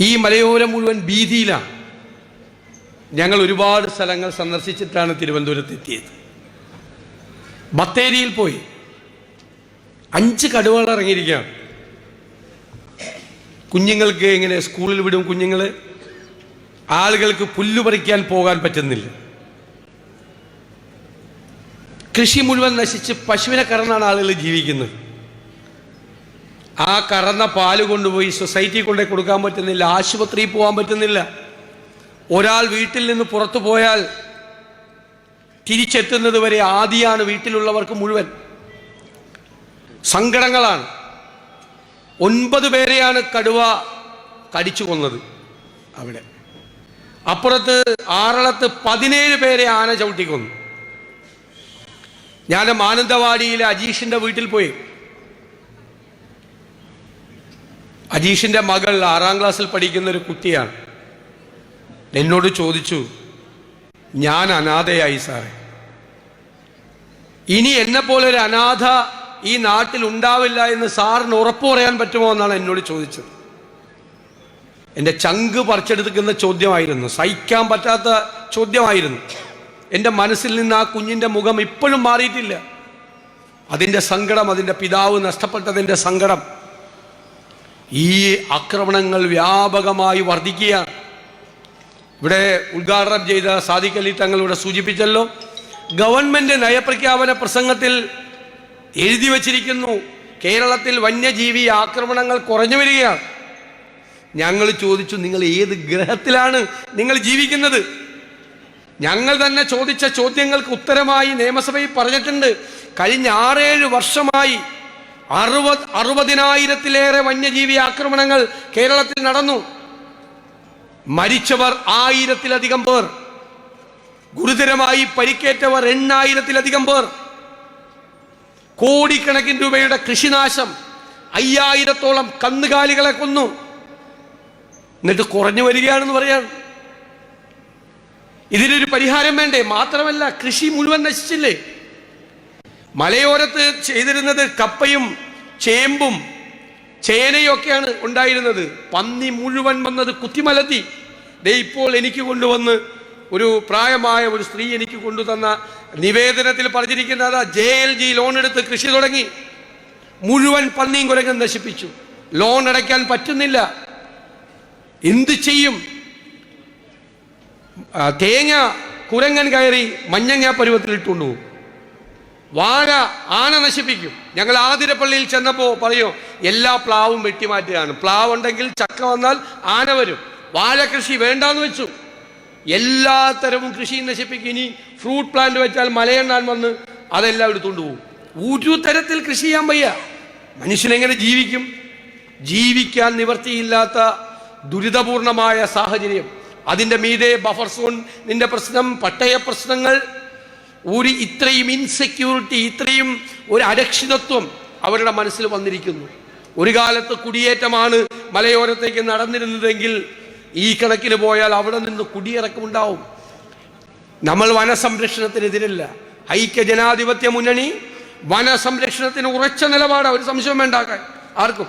ഈ മലയോരം മുഴുവൻ ഭീതിയിലാണ്. ഞങ്ങൾ ഒരുപാട് സ്ഥലങ്ങൾ സന്ദർശിച്ചിട്ടാണ് തിരുവനന്തപുരത്ത് എത്തിയത് ബത്തേരിയിൽ പോയി. അഞ്ച് കടുവകൾ ഇറങ്ങിയിരിക്കുകയാണ്. കുഞ്ഞുങ്ങൾക്ക് ഇങ്ങനെ സ്കൂളിൽ വിടും കുഞ്ഞുങ്ങൾ ആളുകൾക്ക് പുല്ല് പറിക്കാൻ പോകാൻ പറ്റുന്നില്ല. കൃഷി മുഴുവൻ നശിച്ച് പശുവിനെ കറന്നാണ് ആളുകൾ ജീവിക്കുന്നത്. ആ കറന്ന പാൽ കൊണ്ടുപോയി സൊസൈറ്റി കൊണ്ട് കൊടുക്കാൻ പറ്റുന്നില്ല ആശുപത്രിയിൽ പോകാൻ പറ്റുന്നില്ല. ഒരാൾ വീട്ടിൽ നിന്ന് പുറത്തു പോയാൽ തിരിച്ചെത്തുന്നത് വരെ ആദിയാണ് വീട്ടിലുള്ളവർക്ക് മുഴുവൻ. സങ്കടങ്ങളാണ്. ഒൻപത് പേരെയാണ് കടുവ കടിച്ചു കൊന്നത് അവിടെ. അപ്പുറത്ത് ആറളത്ത് പതിനേഴ് പേരെ ആന ചവിട്ടിക്കൊന്നു ഞാൻ മാനന്തവാടിയിലെ അജീഷിന്റെ വീട്ടിൽ പോയി. അജീഷിന്റെ മകൾ ആറാം ക്ലാസ്സിൽ പഠിക്കുന്ന ഒരു കുട്ടിയാണ്. എന്നോട് ചോദിച്ചു ഞാൻ അനാഥയായി സാറേ. ഇനി എന്നെ പോലെ ഒരു അനാഥ ഈ നാട്ടിൽ ഉണ്ടാവില്ല എന്ന് സാറിന് ഉറപ്പ് പറയാൻ പറ്റുമോ എന്നാണ് എന്നോട് ചോദിച്ചത്. എന്റെ ചങ്ക് പറിച്ചെടുക്കുന്ന ചോദ്യമായിരുന്നു. സഹിക്കാൻ പറ്റാത്ത ചോദ്യമായിരുന്നു. എന്റെ മനസ്സിൽ നിന്ന് ആ കുഞ്ഞിന്റെ മുഖം ഇപ്പോഴും മാറിയിട്ടില്ല. അതിന്റെ സങ്കടം അതിന്റെ പിതാവ് നഷ്ടപ്പെട്ടതിന്റെ സങ്കടം ഈ ആക്രമണങ്ങൾ വ്യാപകമായി വർദ്ധിക്കുകയാണ്. ഇവിടെ ഉദ്ഘാടനം ചെയ്ത സാദിഖ് അലി തങ്ങൾ ഇവിടെ സൂചിപ്പിച്ചല്ലോ ഗവൺമെന്റ് നയപ്രഖ്യാപന പ്രസംഗത്തിൽ എഴുതി വച്ചിരിക്കുന്നു കേരളത്തിൽ വന്യജീവി ആക്രമണങ്ങൾ കുറഞ്ഞു വരികയാണ്. ഞങ്ങൾ ചോദിച്ചു നിങ്ങൾ ഏത് ഗ്രഹത്തിലാണ് നിങ്ങൾ ജീവിക്കുന്നത്? ഞങ്ങൾ തന്നെ ചോദിച്ച ചോദ്യങ്ങൾക്ക് ഉത്തരമായി നിയമസഭയിൽ പറഞ്ഞിട്ടുണ്ട് കഴിഞ്ഞ ആറേഴ് വർഷമായി അറുപത് അറുപതിനായിരത്തിലേറെ വന്യജീവി ആക്രമണങ്ങൾ കേരളത്തിൽ നടന്നു. മരിച്ചവർ ആയിരത്തിലധികം പേർ. ഗുരുതരമായി പരിക്കേറ്റവർ എണ്ണായിരത്തിലധികം പേർ. കോടിക്കണക്കിന് രൂപയുടെ കൃഷിനാശം അയ്യായിരത്തോളം കന്നുകാലികളെ കൊന്നു. എന്നിട്ട് കുറഞ്ഞു വരികയാണെന്ന് പറയാൻ ഇതിനൊരു പരിഹാരം വേണ്ടേ? മാത്രമല്ല കൃഷി മുഴുവൻ നശിച്ചില്ലേ? മലയോരത്ത് ചെയ്തിരുന്നത് കപ്പയും ചേമ്പും ചേനയും ഒക്കെയാണ് ഉണ്ടായിരുന്നത്. പന്നി മുഴുവൻ വന്നത് കുത്തിമലത്തി. ദേ ഇപ്പോൾ എനിക്ക് കൊണ്ടുവന്ന് ഒരു പ്രായമായ ഒരു സ്ത്രീ എനിക്ക് കൊണ്ടുതന്ന നിവേദനത്തിൽ പറഞ്ഞിരിക്കുന്നത് ജെ എൽ ജി ലോൺ എടുത്ത് കൃഷി തുടങ്ങി. മുഴുവൻ പന്നിയും കുരങ്ങും നശിപ്പിച്ചു. ലോൺ അടയ്ക്കാൻ പറ്റുന്നില്ല. എന്ത് ചെയ്യും? തേങ്ങ കുരങ്ങൻ കയറി മഞ്ഞങ്ങ പരുവത്തിൽ ഇട്ടുകൊണ്ടുപോകും വാഴ ആന നശിപ്പിക്കും. ഞങ്ങൾ ആതിരപ്പള്ളിയിൽ ചെന്നപ്പോൾ പറയോ എല്ലാ പ്ലാവും വെട്ടിമാറ്റുകയാണ്. പ്ലാവ് ഉണ്ടെങ്കിൽ ചക്ക വന്നാൽ ആന വരും. വാഴ കൃഷി വേണ്ടാന്ന് വെച്ചു. എല്ലാ തരവും കൃഷി നശിപ്പിക്കും. ഇനി ഫ്രൂട്ട് പ്ലാന്റ് വെച്ചാൽ മലയെണ്ണാൻ വന്ന് അതെല്ലാം എടുത്തുകൊണ്ട് പോകും ഒരു തരത്തിൽ കൃഷി ചെയ്യാൻ വയ്യ. മനുഷ്യനെങ്ങനെ ജീവിക്കും? ജീവിക്കാൻ നിവർത്തിയില്ലാത്ത ദുരിതപൂർണമായ സാഹചര്യം. അതിന്റെ മീതെ ബഫർ സോൺ നിന്റെ പ്രശ്നം പട്ടയ പ്രശ്നങ്ങൾ ഒരു ഇത്രയും ഇൻസെക്യൂരിറ്റി ഇത്രയും ഒരു അരക്ഷിതത്വം അവരുടെ മനസ്സിൽ വന്നിരിക്കുന്നു. ഒരു കാലത്ത് കുടിയേറ്റമാണ് മലയോരത്തേക്ക് നടന്നിരുന്നതെങ്കിൽ ഈ കണക്കിന് പോയാൽ അവിടെ നിന്ന് കുടിയിറക്കമുണ്ടാവും നമ്മൾ വനസംരക്ഷണത്തിനെതിരല്ല. ഐക്യ ജനാധിപത്യ മുന്നണി വനസംരക്ഷണത്തിന് ഉറച്ച നിലപാട് ഒരു സംശയം വേണ്ടാക്കാൻ ആർക്കും.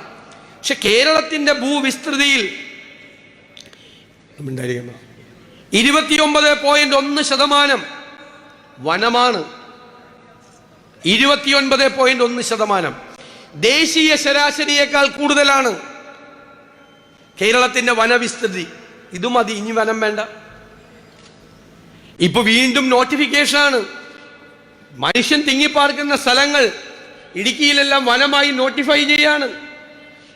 പക്ഷെ കേരളത്തിന്റെ ഭൂവിസ്തൃതിയിൽ ഇരുപത്തിയൊമ്പത് പോയിന്റ് ഒന്ന് ശതമാനം വനമാണ്. ഇരുപത്തിയൊൻപത് പോയിന്റ് ഒന്ന് ശതമാനം. ദേശീയ ശരാശരിയേക്കാൾ കൂടുതലാണ് കേരളത്തിന്റെ വനവിസ്തൃതി. ഇത് മതി ഇനി വനം വേണ്ട. ഇപ്പൊ വീണ്ടും നോട്ടിഫിക്കേഷൻ ആണ്. മനുഷ്യൻ തിങ്ങിപ്പാർക്കുന്ന സ്ഥലങ്ങൾ ഇടുക്കിയിലെല്ലാം വനമായി നോട്ടിഫൈ ചെയ്യാണ്.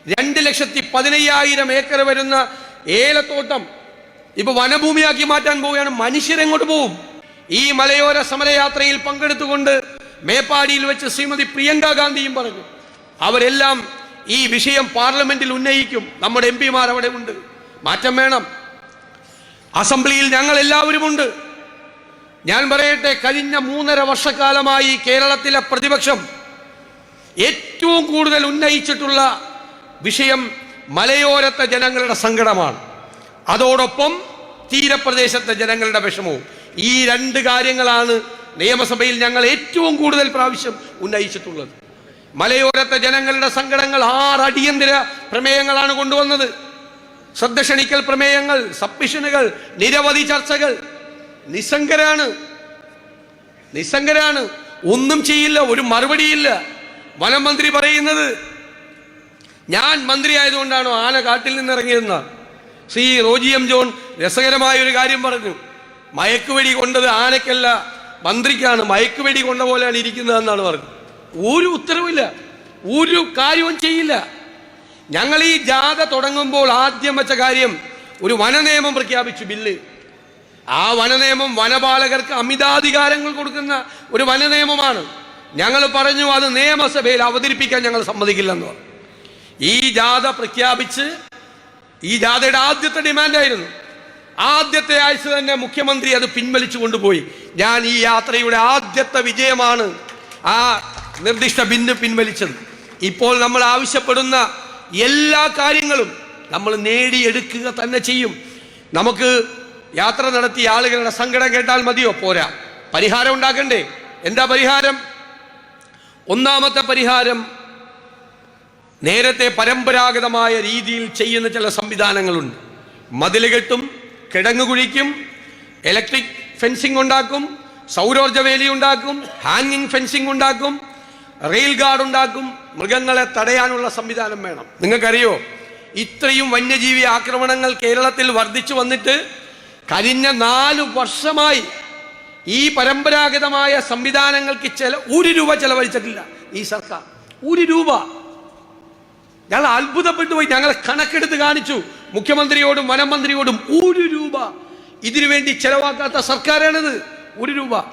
രണ്ട് ലക്ഷത്തി പതിനയ്യായിരം ഏക്കർ വരുന്ന ഏലത്തോട്ടം ഇപ്പൊ വനഭൂമിയാക്കി മാറ്റാൻ പോവുകയാണ്. മനുഷ്യരെങ്ങോട്ട് പോവും? ഈ മലയോര സമരയാത്രയിൽ പങ്കെടുത്തുകൊണ്ട് മേപ്പാടിയിൽ വെച്ച് ശ്രീമതി പ്രിയങ്ക ഗാന്ധിയും പറഞ്ഞു അവരെല്ലാം ഈ വിഷയം പാർലമെന്റിൽ ഉന്നയിക്കും. നമ്മുടെ എം പിമാർ അവിടെ ഉണ്ട്. മാറ്റം വേണം. അസംബ്ലിയിൽ ഞങ്ങൾ എല്ലാവരും ഉണ്ട്. ഞാൻ പറയട്ടെ കഴിഞ്ഞ മൂന്നര വർഷക്കാലമായി കേരളത്തിലെ പ്രതിപക്ഷം ഏറ്റവും കൂടുതൽ ഉന്നയിച്ചിട്ടുള്ള വിഷയം മലയോരത്തെ ജനങ്ങളുടെ സങ്കടമാണ്. അതോടൊപ്പം തീരപ്രദേശത്തെ ജനങ്ങളുടെ വിഷമവും. ഈ രണ്ട് കാര്യങ്ങളാണ് നിയമസഭയിൽ ഞങ്ങൾ ഏറ്റവും കൂടുതൽ പ്രാവശ്യം ഉന്നയിച്ചിട്ടുള്ളത്. മലയോരത്തെ ജനങ്ങളുടെ സങ്കടങ്ങൾ ആറ് അടിയന്തര പ്രമേയങ്ങളാണ് കൊണ്ടുവന്നത്. ശ്രദ്ധ ക്ഷണിക്കൽ പ്രമേയങ്ങൾ സബ്മിഷനുകൾ നിരവധി ചർച്ചകൾ. നിസ്സംഗരാണ്. നിസ്സംഗരാണ്. ഒന്നും ചെയ്യില്ല ഒരു മറുപടിയില്ല. വനം മന്ത്രി പറയുന്നത് ഞാൻ മന്ത്രി ആയതുകൊണ്ടാണോ ആന കാട്ടിൽ നിന്ന് ഇറങ്ങിയെന്ന ശ്രീ റോജി എം ജോൺ രസകരമായ ഒരു കാര്യം പറഞ്ഞു. മയക്കുവെടി കൊണ്ടത് ആനയ്ക്കല്ല മന്ത്രിക്കാണ് മയക്കുവെടി കൊണ്ട പോലെയാണ് ഇരിക്കുന്നതെന്നാണ് പറഞ്ഞത്. ഒരു ഉത്തരവില്ല ഒരു കാര്യവും ചെയ്യില്ല. ഞങ്ങൾ ഈ ജാഥ തുടങ്ങുമ്പോൾ ആദ്യം വെച്ച കാര്യം ഒരു വനനിയമം പ്രഖ്യാപിച്ചു ബില്ല്. ആ വനനിയമം വനപാലകർക്ക് അമിതാധികാരങ്ങൾ കൊടുക്കുന്ന ഒരു വനനിയമമാണ്. ഞങ്ങൾ പറഞ്ഞു അത് നിയമസഭയിൽ അവതരിപ്പിക്കാൻ ഞങ്ങൾ സമ്മതിക്കില്ലെന്ന് പറഞ്ഞു. ഈ ജാഥ പ്രഖ്യാപിച്ച് ഈ ജാഥയുടെ ആദ്യത്തെ ഡിമാൻഡായിരുന്നു. ആദ്യത്തെ ആഴ്ച തന്നെ മുഖ്യമന്ത്രി അത് പിൻവലിച്ചു കൊണ്ടുപോയി. ഞാൻ ഈ യാത്രയുടെ ആദ്യത്തെ വിജയമാണ് ആ നിർദ്ദിഷ്ട ബിന്ന് പിൻവലിച്ചത്. ഇപ്പോൾ നമ്മൾ ആവശ്യപ്പെടുന്ന എല്ലാ കാര്യങ്ങളും നമ്മൾ നേടിയെടുക്കുക തന്നെ ചെയ്യും. നമുക്ക് യാത്ര നടത്തിയ ആളുകളുടെ സങ്കടം കേട്ടാൽ മതിയോ? പോരാ. പരിഹാരം ഉണ്ടാക്കണ്ടേ? എന്താ പരിഹാരം? ഒന്നാമത്തെ പരിഹാരം നേരത്തെ പരമ്പരാഗതമായ രീതിയിൽ ചെയ്യുന്ന ചില സംവിധാനങ്ങളുണ്ട്. മതിൽ കെട്ടും കിടങ്ങ് കുഴിക്കും ഇലക്ട്രിക് ഫെൻസിംഗ് ഉണ്ടാക്കും സൗരോർജ വേലി ഉണ്ടാക്കും ഹാങ്ങിങ് ഫെൻസിംഗ് ഉണ്ടാക്കും റെയിൽ ഗാർഡ് ഉണ്ടാക്കും മൃഗങ്ങളെ തടയാനുള്ള സംവിധാനം വേണം. നിങ്ങൾക്കറിയോ? ഇത്രയും വന്യജീവി ആക്രമണങ്ങൾ കേരളത്തിൽ വർദ്ധിച്ചു വന്നിട്ട് കഴിഞ്ഞ നാല് വർഷമായി ഈ പരമ്പരാഗതമായ സംവിധാനങ്ങൾക്ക് ചില ഒരു രൂപ ചെലവഴിച്ചിട്ടില്ല ഈ സർക്കാർ. ഒരു രൂപ. ഞങ്ങൾ അത്ഭുതപ്പെട്ടു പോയി. ഞങ്ങളെ കണക്കെടുത്ത് കാണിച്ചു. മുഖ്യമന്ത്രിയോടും വനം മന്ത്രിയോടും ഒരു രൂപ ഇതിനു വേണ്ടി ചെലവാക്കാത്ത സർക്കാരാണിത്. ഒരു രൂപ.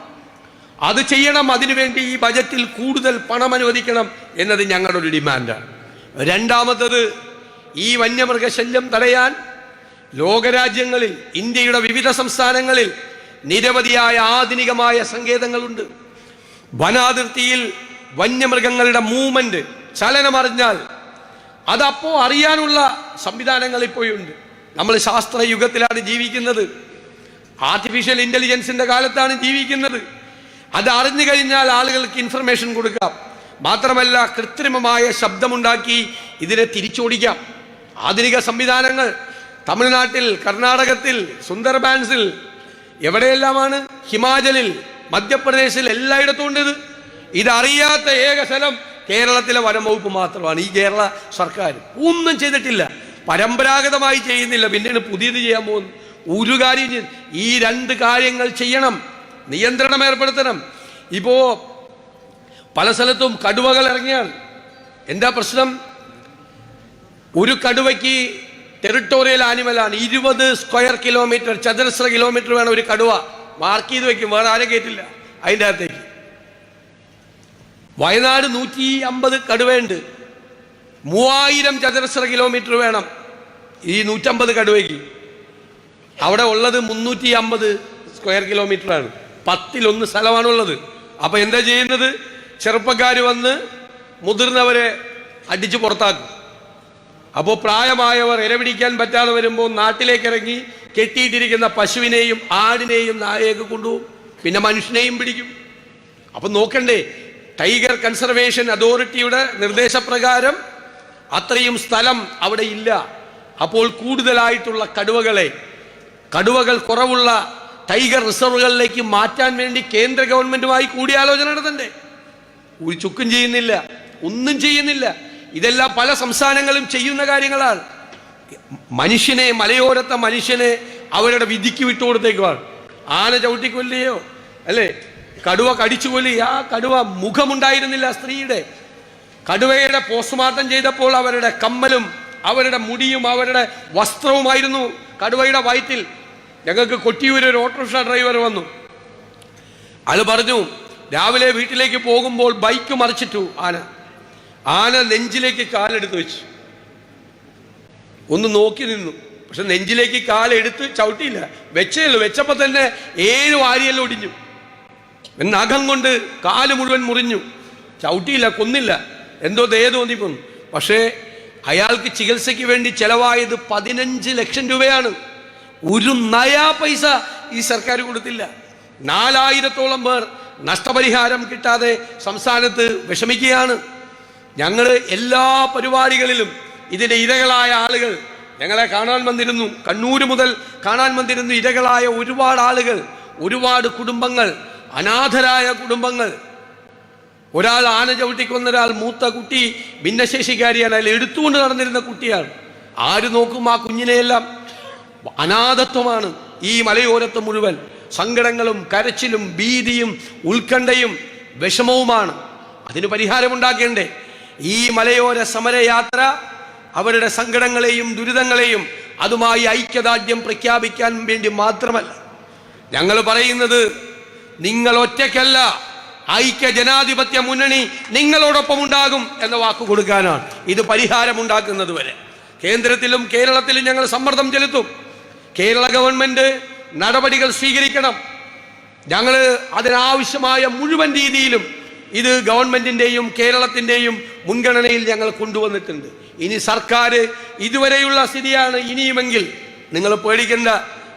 അത് ചെയ്യണം അതിനുവേണ്ടി ഈ ബജറ്റിൽ കൂടുതൽ പണം അനുവദിക്കണം എന്നത് ഞങ്ങളുടെ ഒരു ഡിമാൻഡാണ്. രണ്ടാമത്തത് ഈ വന്യമൃഗശല്യം തടയാൻ ലോകരാജ്യങ്ങളിൽ ഇന്ത്യയുടെ വിവിധ സംസ്ഥാനങ്ങളിൽ നിരവധിയായ ആധുനികമായ സങ്കേതങ്ങളുണ്ട്. വനാതിർത്തിയിൽ വന്യമൃഗങ്ങളുടെ മൂവ്മെന്റ് ചലനമറിഞ്ഞാൽ അതപ്പോ അറിയാനുള്ള സംവിധാനങ്ങൾ ഇപ്പോഴുണ്ട് നമ്മൾ ശാസ്ത്രയുഗത്തിലാണ് ജീവിക്കുന്നത്. ആർട്ടിഫിഷ്യൽ ഇന്റലിജൻസിന്റെ കാലത്താണ് ജീവിക്കുന്നത്. അത് അറിഞ്ഞു കഴിഞ്ഞാൽ ആളുകൾക്ക് ഇൻഫർമേഷൻ കൊടുക്കാം. മാത്രമല്ല കൃത്രിമമായ ശബ്ദമുണ്ടാക്കി ഇതിനെ തിരിച്ചോടിക്കാം. ആധുനിക സംവിധാനങ്ങൾ തമിഴ്നാട്ടിൽ കർണാടകത്തിൽ സുന്ദർബാൻസിൽ എവിടെയെല്ലാമാണ്? ഹിമാചലിൽ മധ്യപ്രദേശിൽ എല്ലായിടത്തും ഉണ്ട് ഇത്. ഇതറിയാത്ത ഏക സ്ഥലം കേരളത്തിലെ വനം വകുപ്പ് മാത്രമാണ്. ഈ കേരള സർക്കാർ ഒന്നും ചെയ്തിട്ടില്ല. പരമ്പരാഗതമായി ചെയ്യുന്നില്ല. പിന്നീട് പുതിയത് ചെയ്യാൻ പോകുന്നു. ഒരു കാര്യം ഈ രണ്ട് കാര്യങ്ങൾ ചെയ്യണം. നിയന്ത്രണം ഏർപ്പെടുത്തണം. ഇപ്പോ പല സ്ഥലത്തും കടുവകൾ ഇറങ്ങിയാൽ എന്താ പ്രശ്നം? ഒരു കടുവയ്ക്ക് ടെറിട്ടോറിയൽ ആനിമലാണ് ഇരുപത് സ്ക്വയർ കിലോമീറ്റർ ചതുരശ്ര കിലോമീറ്റർ വേണം ഒരു കടുവ. മാർക്ക് ചെയ്ത് വെക്കും. വേറെ ആരും കയറ്റില്ല അതിന്റെ അകത്തേക്ക്. വയനാട് നൂറ്റി അമ്പത് കടുവയുണ്ട്. മൂവായിരം ചതുരശ്ര കിലോമീറ്റർ വേണം ഈ നൂറ്റമ്പത് കടുവയ്ക്ക്. അവിടെ ഉള്ളത് മുന്നൂറ്റി അമ്പത് സ്ക്വയർ കിലോമീറ്ററാണ്. പത്തിലൊന്ന് സ്ഥലമാണുള്ളത്. അപ്പൊ എന്താ ചെയ്യുന്നത്? ചെറുപ്പക്കാർ വന്ന് മുതിർന്നവരെ അടിച്ചു പുറത്താക്കും. അപ്പോൾ പ്രായമായവർ ഇരപിടിക്കാൻ പറ്റാതെ വരുമ്പോൾ നാട്ടിലേക്ക് ഇറങ്ങി കെട്ടിയിട്ടിരിക്കുന്ന പശുവിനെയും ആടിനെയും നായയൊക്കെ കൊണ്ടുപോകും. പിന്നെ മനുഷ്യനെയും പിടിക്കും. അപ്പൊ നോക്കണ്ടേ ടൈഗർ കൺസർവേഷൻ അതോറിറ്റിയുടെ നിർദ്ദേശപ്രകാരം അത്രയും സ്ഥലം അവിടെ ഇല്ല. അപ്പോൾ കൂടുതലായിട്ടുള്ള കടുവകളെ കടുവകൾ കുറവുള്ള ടൈഗർ റിസർവുകളിലേക്ക് മാറ്റാൻ വേണ്ടി കേന്ദ്ര ഗവൺമെന്റുമായി കൂടിയാലോചന നടത്തണ്ടേ? ഒരു ചുക്കും ചെയ്യുന്നില്ല ഒന്നും ചെയ്യുന്നില്ല. ഇതെല്ലാം പല സംസ്ഥാനങ്ങളും ചെയ്യുന്ന കാര്യങ്ങളാണ്. മനുഷ്യനെ മലയോരത്തെ മനുഷ്യനെ അവരുടെ വിധിക്ക് വിട്ടുകൊടുത്തേക്കുവാണ് ആന ചവിട്ടിക്കൊല്ലിയോ അല്ലേ? കടുവ കടിച്ചു കൊല്ലി ആ കടുവ മുഖമുണ്ടായിരുന്നില്ല സ്ത്രീയുടെ. കടുവയുടെ പോസ്റ്റ്മോർട്ടം ചെയ്തപ്പോൾ അവരുടെ കമ്മലും അവരുടെ മുടിയും അവരുടെ വസ്ത്രവുമായിരുന്നു കടുവയുടെ വയറ്റിൽ. ഞങ്ങൾക്ക് കൊട്ടിയൂർ ഒരു ഓട്ടോറിക്ഷ ഡ്രൈവർ വന്നു. അത് പറഞ്ഞു രാവിലെ വീട്ടിലേക്ക് പോകുമ്പോൾ ബൈക്ക് മറിച്ചിട്ടു ആന. ആന നെഞ്ചിലേക്ക് കാലെടുത്ത് വെച്ചു. ഒന്ന് നോക്കി നിന്നു. പക്ഷെ നെഞ്ചിലേക്ക് കാലെടുത്ത് ചവിട്ടിയില്ല. വെച്ചേ ഉള്ളൂ വെച്ചപ്പോ തന്നെ ഏഴ് വാരിയെല്ലാം ഒടിഞ്ഞു. നഖം കൊണ്ട് കാൽ മുഴുവൻ മുറിഞ്ഞു. ചവിട്ടിയില്ല കൊന്നില്ല. എന്തോ ദയ തോന്നിപ്പോന്നു പക്ഷേ അയാൾക്ക് ചികിത്സയ്ക്ക് വേണ്ടി ചെലവായത് പതിനഞ്ച് ലക്ഷം രൂപയാണ്. ഒരു നയാ പൈസ ഈ സർക്കാർ കൊടുത്തില്ല. നാലായിരത്തോളം പേർ നഷ്ടപരിഹാരം കിട്ടാതെ സംസ്ഥാനത്ത് വിഷമിക്കുകയാണ്. ഞങ്ങൾ എല്ലാ പരിപാടികളിലും ഇതിന്റെ ഇരകളായ ആളുകൾ ഞങ്ങളെ കാണാൻ വന്നിരുന്നു കണ്ണൂർ മുതൽ കാണാൻ വന്നിരുന്നു ഇരകളായ ഒരുപാട് ആളുകൾ ഒരുപാട് കുടുംബങ്ങൾ അനാഥരായ കുടുംബങ്ങൾ. ഒരാൾ ആന ചവിട്ടിക്കൊന്ന ഒരാൾ മൂത്ത കുട്ടി ഭിന്നശേഷിക്കാരിയാണ്. അതിൽ എടുത്തുകൊണ്ട് നടന്നിരുന്ന കുട്ടിയാണ്. ആര് നോക്കും ആ കുഞ്ഞിനെയെല്ലാം? അനാഥത്വമാണ് ഈ മലയോരത്ത് മുഴുവൻ. സങ്കടങ്ങളും കരച്ചിലും ഭീതിയും ഉത്കണ്ഠയും വിഷമവുമാണ്. അതിന് പരിഹാരമുണ്ടാക്കേണ്ടേ ഈ മലയോര സമരയാത്ര അവരുടെ സങ്കടങ്ങളെയും ദുരിതങ്ങളെയും അതുമായി ഐക്യദാർഢ്യം പ്രഖ്യാപിക്കാൻ വേണ്ടി മാത്രമല്ല. ഞങ്ങൾ പറയുന്നത് നിങ്ങൾ ഒറ്റയ്ക്കല്ല ഐക്യ ജനാധിപത്യ മുന്നണി നിങ്ങളോടൊപ്പം ഉണ്ടാകും എന്ന വാക്ക് കൊടുക്കാനാണ്. ഇത് പരിഹാരമുണ്ടാക്കുന്നത് വരെ. കേന്ദ്രത്തിലും കേരളത്തിലും ഞങ്ങൾ സമ്മർദ്ദം ചെലുത്തും. കേരള ഗവൺമെന്റ് നടപടികൾ സ്വീകരിക്കണം. ഞങ്ങൾ അതിനാവശ്യമായ മുഴുവൻ രീതിയിലും ഇത് ഗവൺമെന്റിന്റെയും കേരളത്തിന്റെയും മുൻഗണനയിൽ ഞങ്ങൾ കൊണ്ടുവന്നിട്ടുണ്ട്. ഇനി സർക്കാർ ഇതുവരെയുള്ള സ്ഥിതിയാണ് ഇനിയുമെങ്കിൽ നിങ്ങൾ പേടിക്കണ്ട.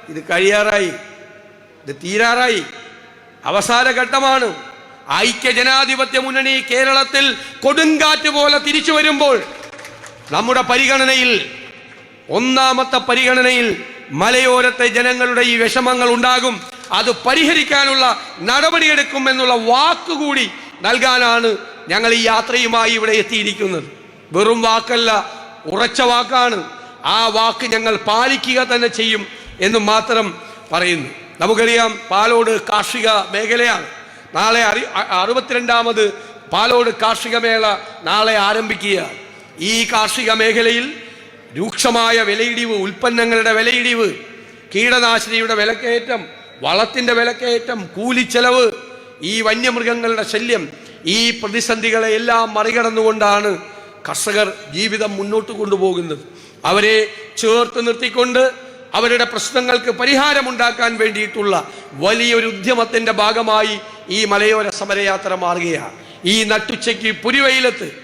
ഇത് കഴിയാറായി. ഇത് തീരാറായി. അവസാന ഘട്ടമാണ്. ഐക്യ ജനാധിപത്യ മുന്നണി കേരളത്തിൽ കൊടുങ്കാറ്റ് പോലെ തിരിച്ചു വരുമ്പോൾ നമ്മുടെ പരിഗണനയിൽ ഒന്നാമത്തെ പരിഗണനയിൽ മലയോരത്തെ ജനങ്ങളുടെ ഈ വിഷമങ്ങൾ ഉണ്ടാകും. അത് പരിഹരിക്കാനുള്ള നടപടിയെടുക്കും എന്നുള്ള വാക്കുകൂടി നൽകാനാണ് ഞങ്ങൾ ഈ യാത്രയുമായി ഇവിടെ എത്തിയിരിക്കുന്നത്. വെറും വാക്കല്ല ഉറച്ച വാക്കാണ്. ആ വാക്ക് ഞങ്ങൾ പാലിക്കുക തന്നെ ചെയ്യും എന്ന് മാത്രം പറയുന്നു. നമുക്കറിയാം പാലോട് കാർഷിക മേഖലയാണ്. നാളെ അറി അറുപത്തിരണ്ടാമത് പാലോട് കാർഷിക മേള നാളെ ആരംഭിക്കുക ഈ കാർഷിക മേഖലയിൽ രൂക്ഷമായ വിലയിടിവ് ഉൽപ്പന്നങ്ങളുടെ വിലയിടിവ് കീടനാശിനിയുടെ വിലക്കയറ്റം വളത്തിന്റെ വിലക്കയറ്റം കൂലിച്ചെലവ് ഈ വന്യമൃഗങ്ങളുടെ ശല്യം ഈ പ്രതിസന്ധികളെ എല്ലാം മറികടന്നുകൊണ്ടാണ് കർഷകർ ജീവിതം മുന്നോട്ട് കൊണ്ടുപോകുന്നത്. അവരെ ചേർത്ത് നിർത്തിക്കൊണ്ട് അവരുടെ പ്രശ്നങ്ങൾക്ക് പരിഹാരമുണ്ടാക്കാൻ വേണ്ടിയിട്ടുള്ള വലിയൊരു ഉദ്യമത്തിന്റെ ഭാഗമായി ഈ മലയോര സമരയാത്ര മാറുകയാണ്. ഈ നട്ടുച്ചയ്ക്ക് പുരിവെയിലത്ത്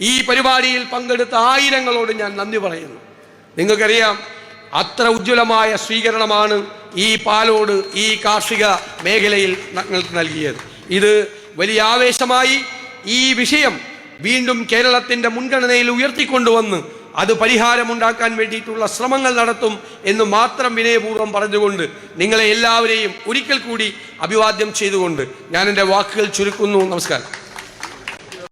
ഈ പരിപാടിയിൽ പങ്കെടുത്ത ആയിരങ്ങളോട് ഞാൻ നന്ദി പറയുന്നു. നിങ്ങൾക്കറിയാം അത്ര ഉജ്ജ്വലമായ സ്വീകരണമാണ് ഈ പാലോട് ഈ കാർഷിക മേഖലയിൽ ഞങ്ങൾക്ക് നൽകിയത്. ഇത് വലിയ ആവേശമായി ഈ വിഷയം വീണ്ടും കേരളത്തിന്റെ മുൻഗണനയിൽ ഉയർത്തിക്കൊണ്ടുവന്ന് അത് പരിഹാരമുണ്ടാക്കാൻ വേണ്ടിയിട്ടുള്ള ശ്രമങ്ങൾ നടത്തും എന്ന് മാത്രം വിനയപൂർവം പറഞ്ഞുകൊണ്ട് നിങ്ങളെ എല്ലാവരെയും ഒരിക്കൽ കൂടി അഭിവാദ്യം ചെയ്തുകൊണ്ട് ഞാൻ എന്റെ വാക്കുകൾ ചുരുക്കുന്നു. നമസ്കാരം.